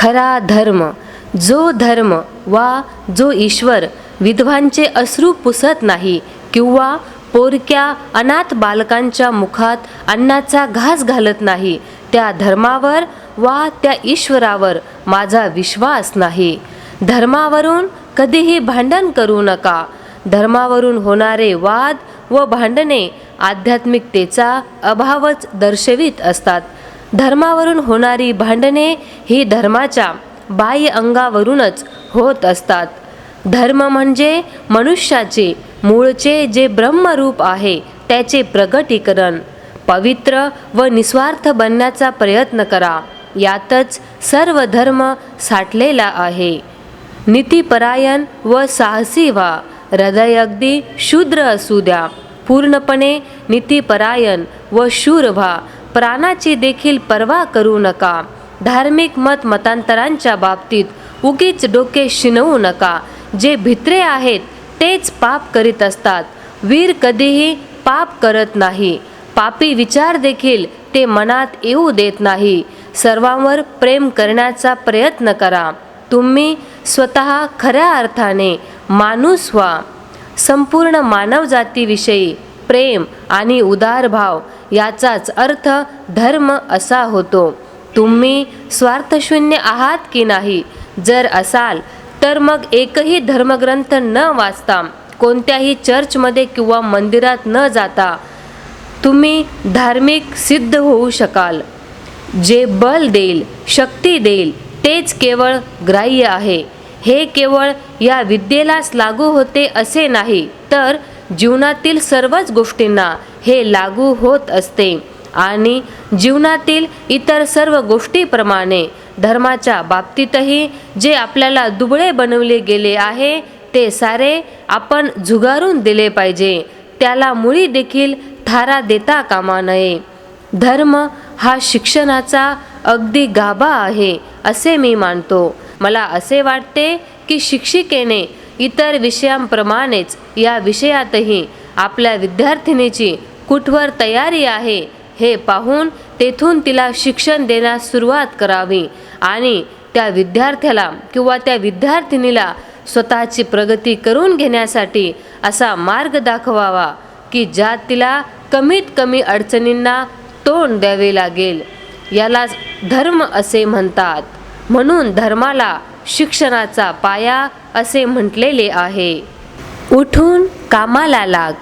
खरा धर्म जो धर्म वा जो ईश्वर विधवांचे अश्रू पुसत नाही किंवा पोरक्या अनाथ बालकांच्या मुखात अन्नाचा घास घालत नाही त्या धर्मावर वा त्या ईश्वरावर माझा विश्वास नाही. धर्मावरून कधीही भांडण करू नका. धर्मावरून होणारे वाद व भांडणे आध्यात्मिकतेचा अभावच दर्शवित असतात. धर्मावरून होणारी भांडणे ही धर्माच्या बाह्य अंगावरूनच होत असतात. धर्म म्हणजे मनुष्याचे मूळचे जे ब्रह्मरूप आहे त्याचे प्रगटीकरण. पवित्र व निस्वार्थ बनण्याचा प्रयत्न करा. यातच सर्व धर्म साठलेला आहे. नीतीपरायण व साहसी व्हा. हृदय अगदी शूद्र असू द्या. पूर्णपणे नीतीपरायण व शूर व्हा. प्राणाची देखील पर्वा करू नका. धार्मिक मत मतांतरांच्या बाबतीत उगीच डोके शिनवू नका. जे भित्रे आहेत तेच पाप करीत असतात. वीर कधीही पाप करत नाही. पापी विचार देखील ते मनात येऊ देत नाही. सर्वांवर प्रेम करण्याचा प्रयत्न करा. तुम्ही स्वतः खऱ्या अर्थाने माणूस व्हा. संपूर्ण मानवजातीविषयी प्रेम आणि उदार भाव याचाच अर्थ धर्म असा होतो. तुम्ही स्वार्थशून्य आहात की नाही? जर असाल तर मग एकही धर्मग्रंथ न वाचता कोणत्याही चर्चमध्ये किंवा मंदिरात न जाता तुम्ही धार्मिक सिद्ध होऊ शकाल. जे बल देईल शक्ती देईल तेच केवळ ग्राह्य आहे. हे केवळ या विद्येलाच लागू होते असे नाही तर जीवनातील सर्वच गोष्टींना हे लागू होत असते. आणि जीवनातील इतर सर्व गोष्टीप्रमाणे धर्माच्या बाबतीतही जे आपल्याला दुबळे बनवले गेले आहे ते सारे आपण झुगारून दिले पाहिजे. त्याला मुळी देखील थारा देता कामा नये. धर्म हा शिक्षणाचा अगदी गाभा आहे असे मी मानतो. मला असे वाटते की शिक्षिकेने इतर विषयांप्रमाणेच या विषयातही आपल्या विद्यार्थिनीची कुठवर तयारी आहे हे पाहून तेथून तिला शिक्षण देण्यास सुरुवात करावी आणि त्या विद्यार्थ्याला किंवा त्या विद्यार्थिनीला स्वतःची प्रगती करून घेण्यासाठी असा मार्ग दाखवावा की ज्यात तिला कमीत कमी अडचणींना तोंड द्यावे लागेल. यालाच धर्म असे म्हणतात. म्हणून धर्माला शिक्षणाचा पाया असे म्हटलेले आहे. उठून कामाला लाग.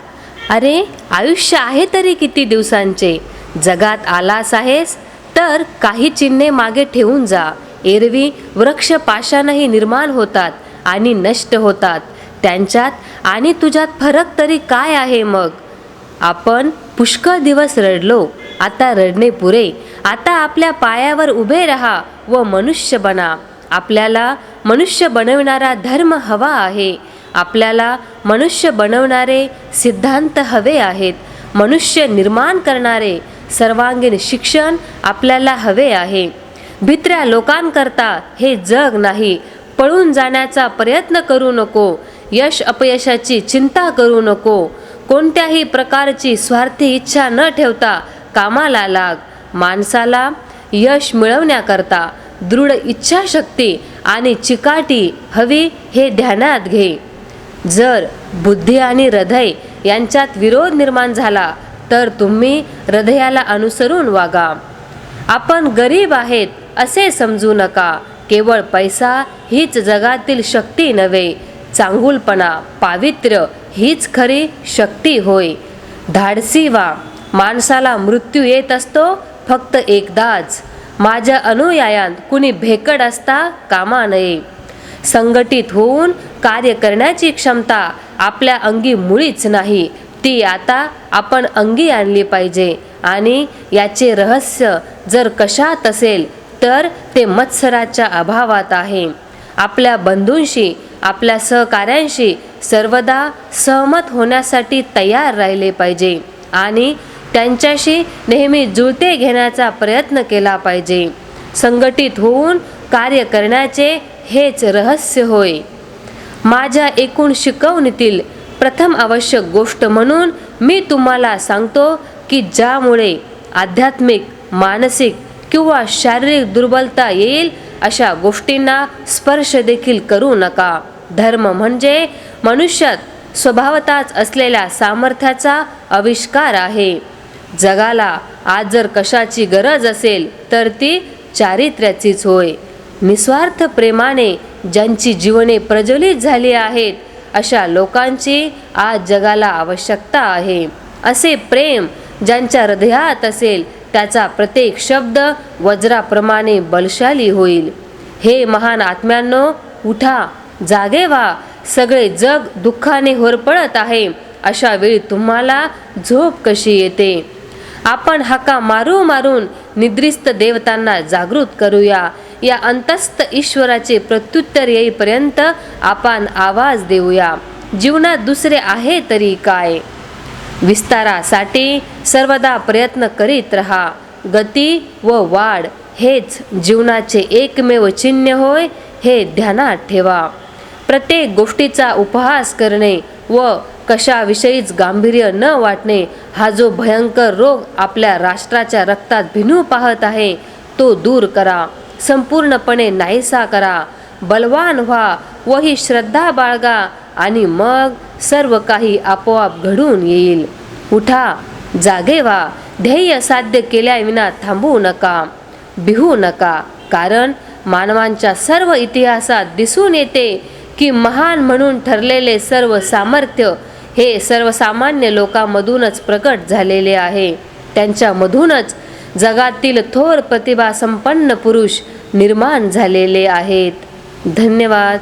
अरे आयुष्य आहे तरी किती दिवसांचे? जगात आलास आहेस तर काही चिन्हे मागे ठेवून जा. एरवी वृक्ष पाशानही निर्माण होतात आणि नष्ट होतात. त्यांच्यात आणि तुझ्यात फरक तरी काय आहे मग? आपण पुष्कळ दिवस रडलो. आता रडणे पुरे. आता आपल्या पायावर उभे रहा व मनुष्य बना. आपल्याला मनुष्य बनविणारा धर्म हवा आहे. आपल्याला मनुष्य बनवणारे सिद्धांत हवे आहेत. मनुष्य निर्माण करणारे सर्वांगीण शिक्षण आपल्याला हवे आहे. भित्र्या लोकांकरता हे जग नाही. पळून जाण्याचा प्रयत्न करू नको. यश अपयशाची चिंता करू नको. कोणत्याही प्रकारची स्वार्थी इच्छा न ठेवता कामाला लाग. माणसाला यश मिळवण्याकरता दृढ इच्छाशक्ती आणि चिकाटी हवी हे ध्यानात घे. जर बुद्धी आणि हृदय यांच्यात विरोध निर्माण झाला तर तुम्ही हृदयाला अनुसरून वागा. आपण गरीब आहेत असे समजू नका. केवळ पैसा हीच जगातील शक्ती नव्हे चांगुलपणा पावित्र्य हीच खरी शक्ती होय. धाडसी वा माणसाला मृत्यू येत असतो फक्त एकदाच. माझ्या अनुयायांत कुणी भेकड असता कामा नये. संघटित होऊन कार्य करण्याची क्षमता आपल्या अंगी मुळीच नाही. ती आता आपण अंगी आणली पाहिजे आणि याचे रहस्य जर कशात असेल तर ते मत्सराच्या अभावात आहे. आपल्या बंधूंशी आपल्या सहकाऱ्यांशी सर्वदा सहमत होण्यासाठी तयार राहिले पाहिजे आणि त्यांच्याशी नेहमी जुळते घेण्याचा प्रयत्न केला पाहिजे. संघटित होऊन कार्य करण्याचे हेच रहस्य होय. माझ्या एकूण शिकवणीतील प्रथम आवश्यक गोष्ट म्हणून मी तुम्हाला सांगतो की ज्यामुळे आध्यात्मिक मानसिक किंवा शारीरिक दुर्बलता येईल अशा गोष्टींना स्पर्श देखील करू नका. धर्म म्हणजे मनुष्यात स्वभावताच असलेल्या सामर्थ्याचा आविष्कार आहे. जगाला आज जर कशाची गरज असेल तर ती चारित्र्याचीच होय. निस्वार्थ प्रेमाने ज्यांची जीवने प्रज्वलित झाली आहेत अशा लोकांची आज जगाला आवश्यकता आहे. असे प्रेम ज्यांच्या हृदयात असेल त्याचा प्रत्येक शब्द वज्राप्रमाणे बलशाली होईल. हे महान आत्म्यांनो उठा जागे व्हा सगळे जग दुःखाने होरपळत आहे अशा वेळी तुम्हाला झोप कशी येते? आपण हाका मारू मारून निद्रिस्त देवतांना जागृत करूया. या अंतस्थ ईश्वराचे प्रत्युत्तर येईपर्यंत आपण आवाज देऊया. जीवनात दुसरे आहे तरी काय? विस्तारासाठी सर्वदा प्रयत्न करीत रहा. गती व वाढ हेच जीवनाचे एकमेव चिन्ह होय हे ध्यानात ठेवा. प्रत्येक गोष्टीचा उपहास करणे व कशाविषयीच गांभीर्य न वाटणे हा जो भयंकर रोग आपल्या राष्ट्राच्या रक्तात भिनू पाहत आहे तो दूर करा. संपूर्णपणे नाहीसा करा. बलवान व्हा व ही श्रद्धा बाळगा आणि मग सर्व काही आपोआप घडून येईल. उठा जागे व्हा. ध्येय साध्य केल्याविना थांबू नका भिवू नका. कारण मानवांच्या सर्व इतिहासात दिसून येते की महान म्हणून ठरलेले सर्व सामर्थ्य हे सर्वसामान्य लोकांमधूनच प्रकट झालेले आहे. त्यांच्यामधूनच जगातील थोर प्रतिभा संपन्न पुरुष निर्माण झालेले आहेत. धन्यवाद.